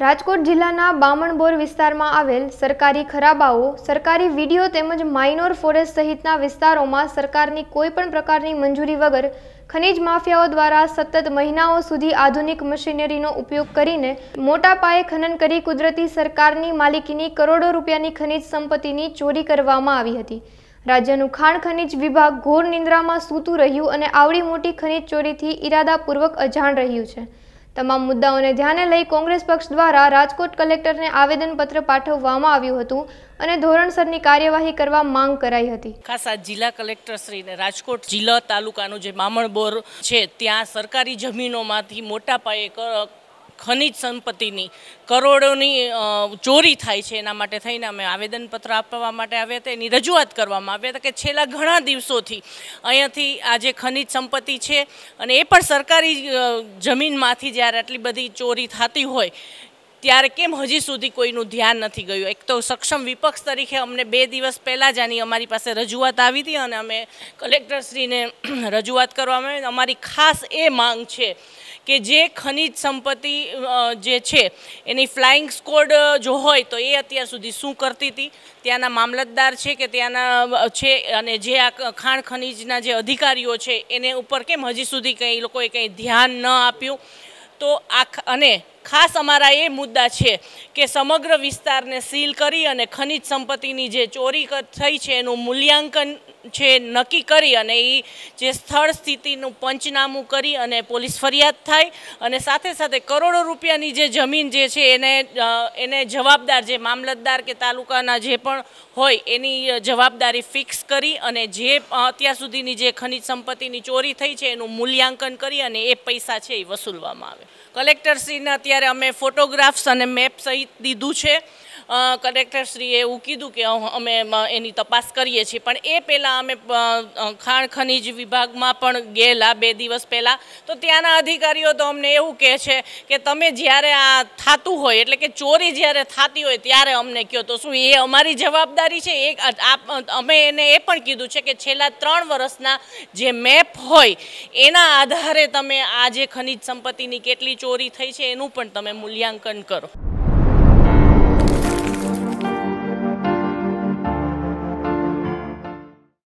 રાજકોટ જિલ્લાના બામણબોર વિસ્તારમાં આવેલ સરકારી ખરાબાઓ, સરકારી વીડિયો તેમજ માઇનોર ફોરેસ્ટ સહિતના વિસ્તારોમાં સરકારની કોઈપણ પ્રકારની મંજૂરી વગર ખનીજ માફિયાઓ દ્વારા સતત મહિનાઓ સુધી આધુનિક મશીનરીનો ઉપયોગ કરીને મોટા પાયે ખનન કરી કુદરતી સરકારની માલિકીની કરોડો રૂપિયાની ખનીજ સંપત્તિની ચોરી કરવામાં આવી હતી. રાજ્યનું ખાણ ખનીજ વિભાગ ઘોર નિંદ્રામાં સૂતું રહ્યું અને આવડી મોટી ખનીજ ચોરીથી ઇરાદાપૂર્વક અજાણ રહ્યું છે. તમામ મુદ્દાઓને ધ્યાને લઈ કોંગ્રેસ પક્ષ દ્વારા રાજકોટ કલેક્ટરને આવેદનપત્ર પાઠવવામાં આવ્યું હતું અને ધોરણસરની કાર્યવાહી કરવા માંગ કરાઈ હતી. ખાસ જિલ્લા કલેક્ટર શ્રીને રાજકોટ જિલ્લા તાલુકાનું જે મામણબોર છે, ત્યાં સરકારી જમીનોમાંથી મોટા પાયે ખનિજ સંપત્તિની કરોડોની ચોરી થાય છે એના માટે થઈને અમે આવેદનપત્ર આપવા માટે આવ્યા હતા. એની રજૂઆત કરવામાં આવ્યા હતા કે છેલ્લા ઘણા દિવસોથી અહીંયાથી આ જે ખનિજ સંપત્તિ છે અને એ પણ સરકારી જમીનમાંથી જ્યારે આટલી બધી ચોરી થતી હોય ત્યારે કેમ હજી સુધી કોઈનું ધ્યાન નથી ગયું? એક તો સક્ષમ વિપક્ષ તરીકે અમને બે દિવસ પહેલાં જ આની અમારી પાસે રજૂઆત આવી હતી અને અમે કલેક્ટરશ્રીને રજૂઆત કરવામાં આવી અમારી ખાસ એ માંગ છે કે જે ખનિજ સંપત્તિ જે છે, એની ફ્લાઇંગ સ્કોડ જો હોય તો એ અત્યાર સુધી શું કરતી હતી? ત્યાંના મામલતદાર છે કે ત્યાંના છે અને જે આ ખાણ ખનિજના જે અધિકારીઓ છે, એને ઉપર કેમ હજી સુધી કંઈ લોકોએ કંઈ ધ્યાન ન આપ્યું? તો આ અને ખાસ અમારા એ મુદ્દા છે કે સમગ્ર વિસ્તારને સીલ કરી અને ખનિજ સંપત્તિની જે ચોરી થઈ છે એનું મૂલ્યાંકન છે નક્કી કરી અને એ જે સ્થળ સ્થિતિનું પંચનામું કરી અને પોલીસ ફરિયાદ થાય અને સાથે સાથે કરોડો રૂપિયાની જે જમીન જે છે એને એને જવાબદાર જે મામલતદાર કે તાલુકાના જે પણ હોય એની જવાબદારી ફિક્સ કરી અને જે અત્યાર સુધીની જે ખનિજ સંપત્તિની ચોરી થઈ છે એનું મૂલ્યાંકન કરી અને એ પૈસા છે એ વસૂલવામાં આવે. કલેક્ટરશ્રીને અત્યારે અમે ફોટોગ્રાફ્સ અને મેપ સહિત દીધું છે. કલેક્ટરશ્રીએ એવું કીધું કે અમે એની તપાસ કરીએ છીએ. પણ એ પહેલાં અમે ખાણ ખનિજ વિભાગમાં પણ ગયેલા બે દિવસ પહેલાં. તો ત્યાંના અધિકારીઓ તો અમને એવું કહે છે કે તમે જ્યારે આ થતું હોય, એટલે કે ચોરી જ્યારે થતી હોય ત્યારે અમને કહો. તો શું એ અમારી જવાબદારી છે? એ અમે એને એ પણ કીધું છે કે છેલ્લા ત્રણ વર્ષના જે મેપ હોય, એના આધારે તમે આ જે ખનિજ સંપત્તિની કેટલી ચોરી થઈ છે, એનું પણ તમે મૂલ્યાંકન કરો.